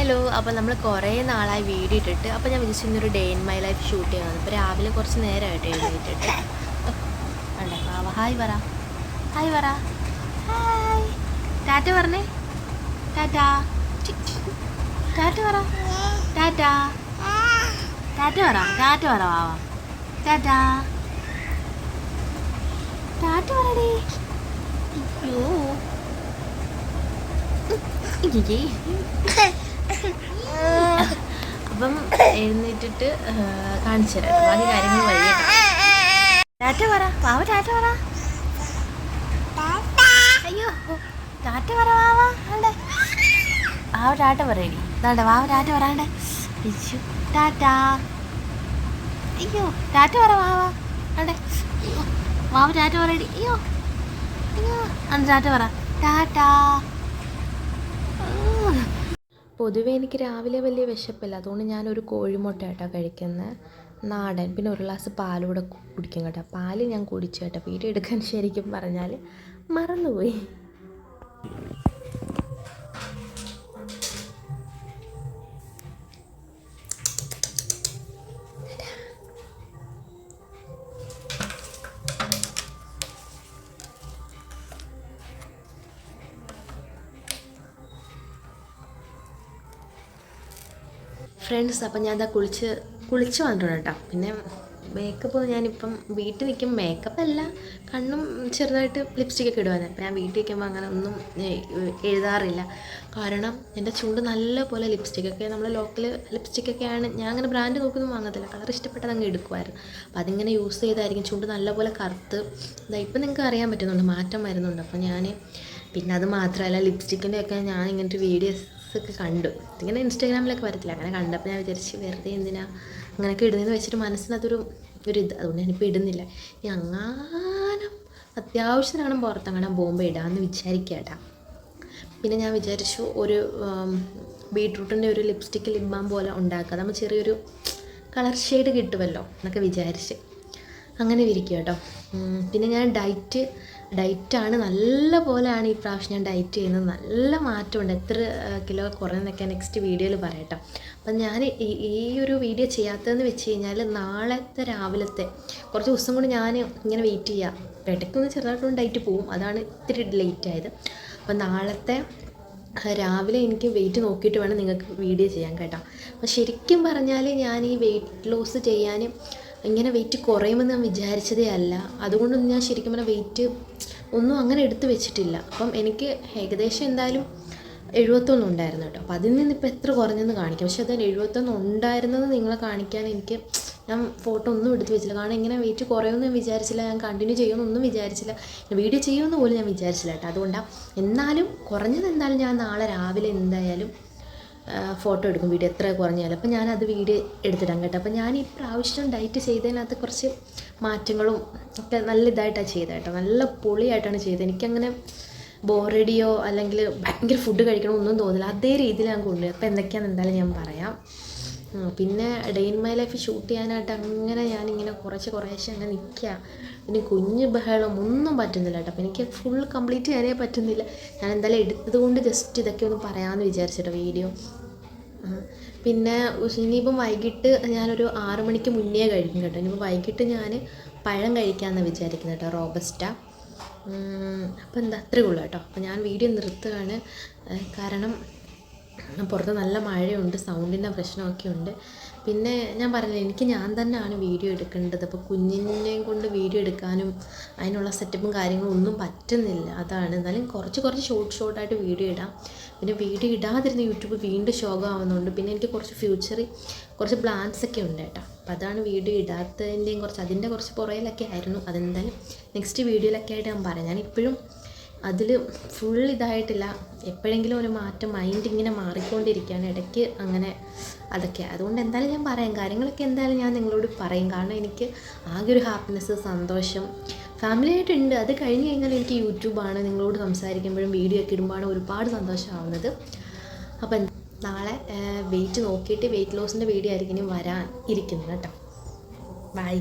Hello അപ്പോൾ നമ്മൾ കുറേ നാളായി വീഡിയോ ഇട്ടിട്ട് അപ്പോൾ ഞാൻ വിചാരിച്ചു ഇന്നൊരു day in my life shoot ചെയ്യണം അപ്പോൾ രാവിലെ കുറച്ച് നേരമായിട്ട് എഴുതിയിട്ടിട്ട് അല്ലേ പാവ ഹായ് പറ ഹായ് പറ ഹായ് ടാറ്റ പറഞ്ഞേ. ടാറ്റാ. ടാറ്റ പറ. ടാറ്റാ. ടാറ്റ പറ. ടാറ്റ പറ വാവ ടാറ്റാ. ടാറ്റ പറടേ. അയ്യോ. ഇയ്യേ. അപ്പം എഴുന്നേറ്റിട്ട് കാണിച്ചു തരാം ബാക്കി കാര്യങ്ങൾ വഴിയ ടാറ്റ പറ. വാവ ടാറ്റ പറ. അയ്യോ ടാറ്റ പറ വാവ. വാവ ടാറ്റ പറയടി ഇതാണ്ടെ വാവ ടാറ്റ പറയാണ്ടെ അയ്യോ ടാറ്റ. അയ്യോ ടാറ്റ പറ വാവ. ആണ്ടെ. വാവ ടാറ്റ പറയടി അയ്യോ അയ്യോ. അന്ന് ടാറ്റ പറ. ടാറ്റാ. പൊതുവേ എനിക്ക് രാവിലെ വലിയ വിശപ്പില്ല. അതുകൊണ്ട് ഞാനൊരു കോഴിമുട്ട കേട്ടോ കഴിക്കുന്നത് നാടൻ. പിന്നെ ഒരു ഗ്ലാസ് പാലൂടെ കുടിക്കും കേട്ടോ. പാൽ ഞാൻ കുടിച്ചു കേട്ടോ. വീഡിയോ എടുക്കാൻ ശരിക്കും പറഞ്ഞാൽ മറന്നുപോയി. ഫ്രണ്ട്സ് അപ്പം ഞാൻ ഇതാ കുളിച്ച് കുളിച്ച് വന്നിട്ടുണ്ട് കേട്ടോ പിന്നെ മേക്കപ്പ് ഞാനിപ്പം വീട്ടിൽ നിൽക്കും. മേക്കപ്പ് അല്ല കണ്ണും ചെറുതായിട്ട് ലിപ്സ്റ്റിക്കൊക്കെ ഇടുവാൻ അപ്പം ഞാൻ വീട്ടിൽ നിൽക്കുമ്പോൾ അങ്ങനെ ഒന്നും എഴുതാറില്ല. കാരണം എന്റെ ചുണ്ട് നല്ല പോലെ ലിപ്സ്റ്റിക്കൊക്കെ നമ്മൾ ലോക്കൽ ലിപ്സ്റ്റിക്കൊക്കെയാണ് ഞാൻ അങ്ങനെ ബ്രാൻഡ് നോക്കൊന്നും വാങ്ങത്തില്ല. കളർ ഇഷ്ടപ്പെട്ടത് അങ്ങ് എടുക്കുമായിരുന്നു അപ്പം അതിങ്ങനെ യൂസ് ചെയ്തായിരിക്കും. ചുണ്ട് നല്ലപോലെ കറുത്ത്. ഇതാ ഇപ്പം നിങ്ങൾക്ക് അറിയാൻ പറ്റുന്നുണ്ട് മാറ്റം വരുന്നുണ്ട്. അപ്പോൾ ഞാൻ പിന്നെ അത് മാത്രമല്ല ലിപ്സ്റ്റിക്കിന്റെയൊക്കെ ഞാൻ ഇങ്ങനത്തെ വീഡിയോസ് ഒക്കെ കണ്ടു. ഇങ്ങനെ ഇൻസ്റ്റാഗ്രാമിലൊക്കെ വരത്തില്ല. അങ്ങനെ കണ്ടപ്പോൾ ഞാൻ വിചാരിച്ച് വെറുതെ എന്തിനാ അങ്ങനെയൊക്കെ ഇടുന്നതെന്ന് വെച്ചിട്ട് മനസ്സിനകത്തൊരു ഒരു ഇത്. അതുകൊണ്ട് ഞാനിപ്പോൾ ഇടുന്നില്ല. ഈ അങ്ങാനും അത്യാവശ്യത്തിനാണ് പുറത്തങ്ങനെ ബോംബ് ഇടാമെന്ന് വിചാരിക്കട്ടാ. പിന്നെ ഞാൻ വിചാരിച്ചു ഒരു ബീട്രൂട്ടിന്റെ ഒരു ലിപ്സ്റ്റിക്ക് ലിപ് ബാം പോലെ ഉണ്ടാക്കുക നമ്മൾ ചെറിയൊരു കളർ ഷെയ്ഡ് കിട്ടുമല്ലോ എന്നൊക്കെ വിചാരിച്ച്. അങ്ങനെ വിരിക്കുക കേട്ടോ പിന്നെ ഞാൻ ഡയറ്റ് ഡയറ്റാണ് നല്ല പോലെയാണ് ഈ പ്രാവശ്യം ഞാൻ ഡയറ്റ് ചെയ്യുന്നത്. നല്ല മാറ്റമുണ്ട്. എത്ര കിലോ കുറഞ്ഞെന്നൊക്കെ നെക്സ്റ്റ് വീഡിയോയിൽ പറയട്ടോ. അപ്പം ഞാൻ ഈ ഒരു വീഡിയോ ചെയ്യാത്തതെന്ന് വെച്ച് കഴിഞ്ഞാൽ നാളത്തെ രാവിലത്തെ കുറച്ച് ദിവസം കൊണ്ട് ഞാൻ ഇങ്ങനെ വെയിറ്റ് ചെയ്യാം. ഇടയ്ക്കൊന്ന് ചെറുതായിട്ടൊന്ന് ഡയറ്റ് പോവും. അതാണ് ഇത്തിരി ലേറ്റ് ആയത്. അപ്പം നാളത്തെ രാവിലെ എനിക്ക് വെയിറ്റ് നോക്കിയിട്ട് വേണം നിങ്ങൾക്ക് വീഡിയോ ചെയ്യാൻ കേട്ടോ. അപ്പം ശരിക്കും പറഞ്ഞാൽ ഞാൻ ഈ വെയിറ്റ് ലോസ് ചെയ്യാൻ ഇങ്ങനെ വെയിറ്റ് കുറയുമെന്ന് ഞാൻ വിചാരിച്ചതേ അല്ല. അതുകൊണ്ടൊന്നും ഞാൻ ശരിക്കും പറഞ്ഞാൽ വെയിറ്റ് ഒന്നും അങ്ങനെ എടുത്തു വെച്ചിട്ടില്ല. അപ്പം എനിക്ക് ഏകദേശം എന്തായാലും എഴുപത്തൊന്ന് ഉണ്ടായിരുന്നു കേട്ടോ. അപ്പം അതിൽ നിന്ന് ഇപ്പോൾ എത്ര കുറഞ്ഞെന്ന് കാണിക്കും. പക്ഷെ അത് എഴുപത്തൊന്ന് ഉണ്ടായിരുന്നത് നിങ്ങളെ കാണിക്കാൻ എനിക്ക് ഞാൻ ഫോട്ടോ ഒന്നും എടുത്തു വെച്ചില്ല. കാരണം ഇങ്ങനെ വെയിറ്റ് കുറയുമെന്ന് ഞാൻ വിചാരിച്ചില്ല. ഞാൻ കണ്ടിന്യൂ ചെയ്യുമെന്നൊന്നും വിചാരിച്ചില്ല. വീഡിയോ ചെയ്യുമെന്ന് പോലും ഞാൻ വിചാരിച്ചില്ല കേട്ടോ. അതുകൊണ്ടാണ് എന്നാലും കുറഞ്ഞത് എന്തായാലും ഞാൻ നാളെ രാവിലെ എന്തായാലും ഫോട്ടോ എടുക്കും വീഡിയോ എത്ര കുറഞ്ഞാലും. അപ്പോൾ ഞാനത് വീഡിയോ എടുത്തിടാം കേട്ടോ. അപ്പോൾ ഞാൻ ഈ പ്രാവശ്യം ഡയറ്റ് ചെയ്തതിനകത്ത് കുറച്ച് മാറ്റങ്ങളും ഒക്കെ നല്ല ഇതായിട്ടാണ് ചെയ്തത് കേട്ടോ. നല്ല പൊളിയായിട്ടാണ് ചെയ്തത്. എനിക്കങ്ങനെ ബോറടിയോ അല്ലെങ്കിൽ ഭയങ്കര ഫുഡ് കഴിക്കണമോ ഒന്നും തോന്നില്ല. അതേ രീതിയിലാണ് കൊണ്ടുപോയി അപ്പോൾ എന്തൊക്കെയാണെന്ന് എന്തായാലും ഞാൻ പറയാം. പിന്നെ day in my life shoot ചെയ്യാനായിട്ട് അങ്ങനെ ഞാനിങ്ങനെ കുറച്ച് കുറേശ്ശെ അങ്ങനെ നിൽക്കുക പിന്നെ കുഞ്ഞ് ബഹളം ഒന്നും പറ്റുന്നില്ല കേട്ടോ. അപ്പോൾ എനിക്ക് ഫുൾ കംപ്ലീറ്റ് ചെയ്യാനേ പറ്റുന്നില്ല. ഞാൻ എന്തായാലും എടുത്തത് കൊണ്ട് ജസ്റ്റ് ഇതൊക്കെ ഒന്ന് പറയാമെന്ന് വിചാരിച്ചിട്ടോ വീഡിയോ പിന്നെ ഇനിയിപ്പം വൈകിട്ട് ഞാനൊരു ആറു മണിക്ക് മുന്നേ കഴിക്കും കേട്ടോ. ഇനിയിപ്പോൾ വൈകിട്ട് ഞാൻ പഴം കഴിക്കാമെന്ന് വിചാരിക്കുന്നത് കേട്ടോ റോബസ്റ്റ. അപ്പോൾ എന്താ അത്രേ ഉള്ളൂ കേട്ടോ. അപ്പോൾ ഞാൻ വീഡിയോ നിർത്തുകയാണ് ഏഹ് കാരണം പുറത്ത് നല്ല മഴയുണ്ട് സൗണ്ടിന്റെ പ്രശ്നമൊക്കെ ഉണ്ട് പിന്നെ ഞാൻ പറഞ്ഞില്ല എനിക്ക് ഞാൻ തന്നെയാണ് വീഡിയോ എടുക്കേണ്ടത്. അപ്പോൾ കുഞ്ഞിനെയും കൊണ്ട് വീഡിയോ എടുക്കാനും അതിനുള്ള സെറ്റപ്പും കാര്യങ്ങളും ഒന്നും പറ്റുന്നില്ല. അതാണ്. എന്നാലും കുറച്ച് കുറച്ച് ഷോർട്ട് ഷോർട്ടായിട്ട് വീഡിയോ ഇടാം. പിന്നെ വീഡിയോ ഇടാതിരുന്ന യൂട്യൂബ് വീണ്ടും ശോകമാവുന്നുണ്ട് പിന്നെ എനിക്ക് കുറച്ച് ഫ്യൂച്ചറിൽ കുറച്ച് പ്ലാൻസ് ഒക്കെ ഉണ്ട് കേട്ടോ. അപ്പോൾ അതാണ് വീഡിയോ ഇടാത്തതിന്റെയും കുറച്ച് അതിന്റെ കുറച്ച് പുറയിലൊക്കെ ആയിരുന്നു. അതെന്തായാലും നെക്സ്റ്റ് വീഡിയോയിലൊക്കെ ആയിട്ട് ഞാൻ പറയാം. ഞാൻ ഇപ്പോഴും അതിൽ ഫുൾ ഇതായിട്ടില്ല. എപ്പോഴെങ്കിലും ഒരു മാറ്റം മൈൻഡ് ഇങ്ങനെ മാറിക്കൊണ്ടിരിക്കുകയാണ് ഇടയ്ക്ക് അങ്ങനെ അതൊക്കെ. അതുകൊണ്ട് എന്തായാലും ഞാൻ പറയാം. കാര്യങ്ങളൊക്കെ എന്തായാലും ഞാൻ നിങ്ങളോട് പറയും. കാരണം എനിക്ക് ആകെ ഒരു ഹാപ്പിനെസ് സന്തോഷം ഫാമിലി ആയിട്ടുണ്ട് അത് കഴിഞ്ഞ് കഴിഞ്ഞാൽ എനിക്ക് യൂട്യൂബാണ് നിങ്ങളോട് സംസാരിക്കുമ്പോഴും വീഡിയോ ഒക്കെ ഇടുമ്പോഴാണ് ഒരുപാട് സന്തോഷമാവുന്നത് അപ്പം നാളെ വെയിറ്റ് നോക്കിയിട്ട് വെയിറ്റ് ലോസിന്റെ വീഡിയോ ആയിരിക്കും വരാൻ ഇരിക്കുന്നത് കേട്ടോ. ബൈ